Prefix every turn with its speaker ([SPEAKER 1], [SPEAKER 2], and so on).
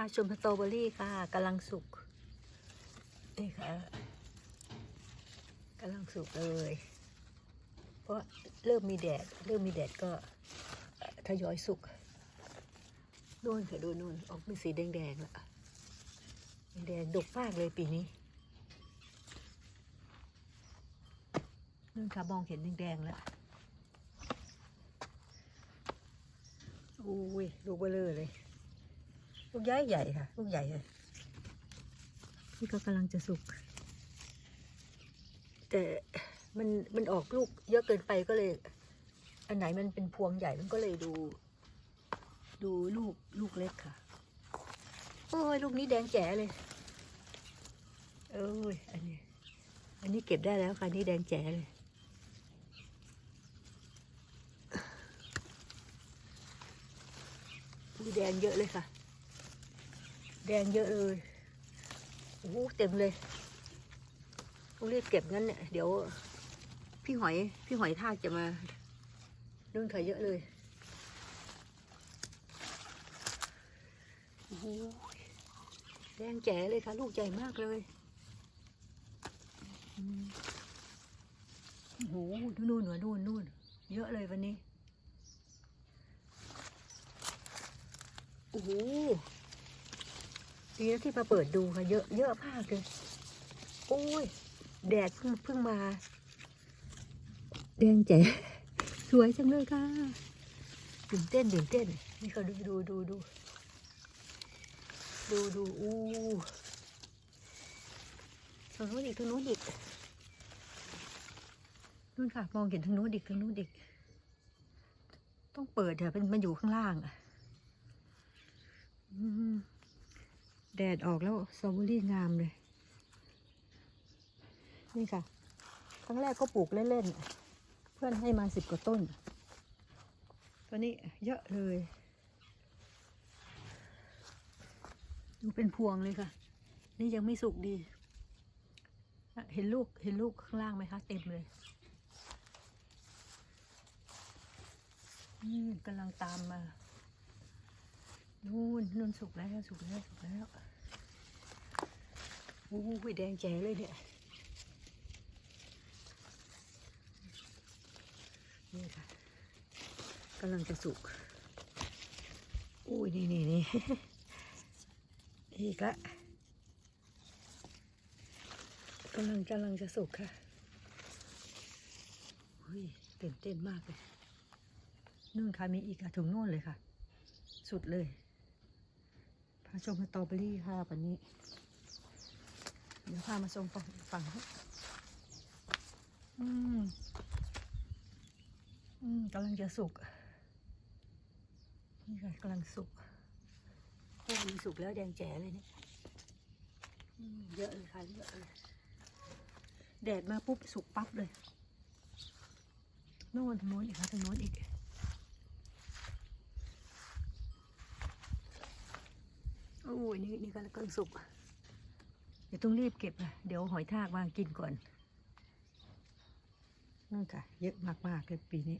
[SPEAKER 1] พาชมสตรอเบอรี่ค่ะกำลังสุกนี่ค่ะกำลังสุกเลย เพราะเริ่มมีแดด เริ่มมีแดดก็ทยอยสุกนู่นค่ะดูนู่นออกเป็นสีแดงๆละแดงดกมากเลยปีนี้นู่นค่ะมองเห็นแดงๆแล้วอุ้ยลูกเบลอเลย ลูกใหญ่ใหญ่ค่ะ ลูกใหญ่เลยนี่ก็กำลังจะสุก แต่มันมันออกลูกเยอะเกินไปก็เลย อันไหนมันเป็นพวงใหญ่มันก็เลยดู ดูลูกลูกเล็กค่ะ โอ้ยลูกนี้แดงแจ๋เลยเอ้ยอันนี้ อันนี้เก็บได้แล้วค่ะอันนี่แดงแจ๋เลยมีแดงเยอะเลยค่ะ แดงเยอะเลยโอ้โหเต็มเลยต้องรีบเก็บงั้นเนี่ยเดี๋ยว พี่หอย พี่หอยทากจะมานุ่นค่ะเยอะเลยโอ้โหแดงแจ๋เลยค่ะ ลูกใหญ่มากเลยโอ้โหนู่นนู่นนู่นนู่นเยอะเลยวันนี้ โอ้โห ดีนะที่มาเปิดดูค่ะ เยอะเยอะมากเลย โอ้ย แดดเพิ่งเพิ่งมา แดงแจ๋สวยจังเลยค่ะตื่นเต้นตื่นเต้น นี่เขาดูดูดูดูดูดูอู้ทางโน้นอีกทางโน้นอีกนู่นค่ะ มองเห็นทางโน้นอีกทางโน้นอีก ต้องเปิดเถอะเป็นมันอยู่ข้างล่างอะ อืม แดดออกแล้วสตรอเบอรี่งามเลย นี่ค่ะครั้งแรกก็ปลูกเล่นๆ เพื่อนให้มาสิบกว่าต้น ตอนนี้เยอะเลย ดูเป็นพวงเลยค่ะ นี่ยังไม่สุกดี เห็นลูก เห็นลูกข้างล่างไหมคะ เต็มเลยนี่กำลังตามมา นู่นนู่นสุกแล้ว สุกแล้ว สุกแล้วโอ้ยแดงแจ๋เลยเนี่ยนี่ค่ะกำลังจะสุกอุ้ยนี่นี่นี่อีกละกำลังกำลังจะสุกค่ะอุ้ยตื่นเต้นมากเลยนู่นค่ะมีอีกอะถึงนู่นเลยค่ะ สุดเลย พาชมสตรอเบอรี่ค่ะวันนี้ เดี๋ยวพามาชมฝั่งฝั่งอืม อืมกำลังจะสุก นี่ค่ะกำลังสุกโอ้มีสุกแล้วแดงแจ๋เลยเนี่ยเยอะเลยค่ะเยอะเลยแดดมาปุ๊บสุกปั๊บเลยโน่นทางโน้นอีกค่ะทางโน้นอีก อ้ยนี่นี่ก็กำลังสุก เดี๋ยวต้องรีบเก็บนะเดี๋ยวหอยทากวางกินก่อนนั่นค่ะ เยอะมากๆเลยปีนี้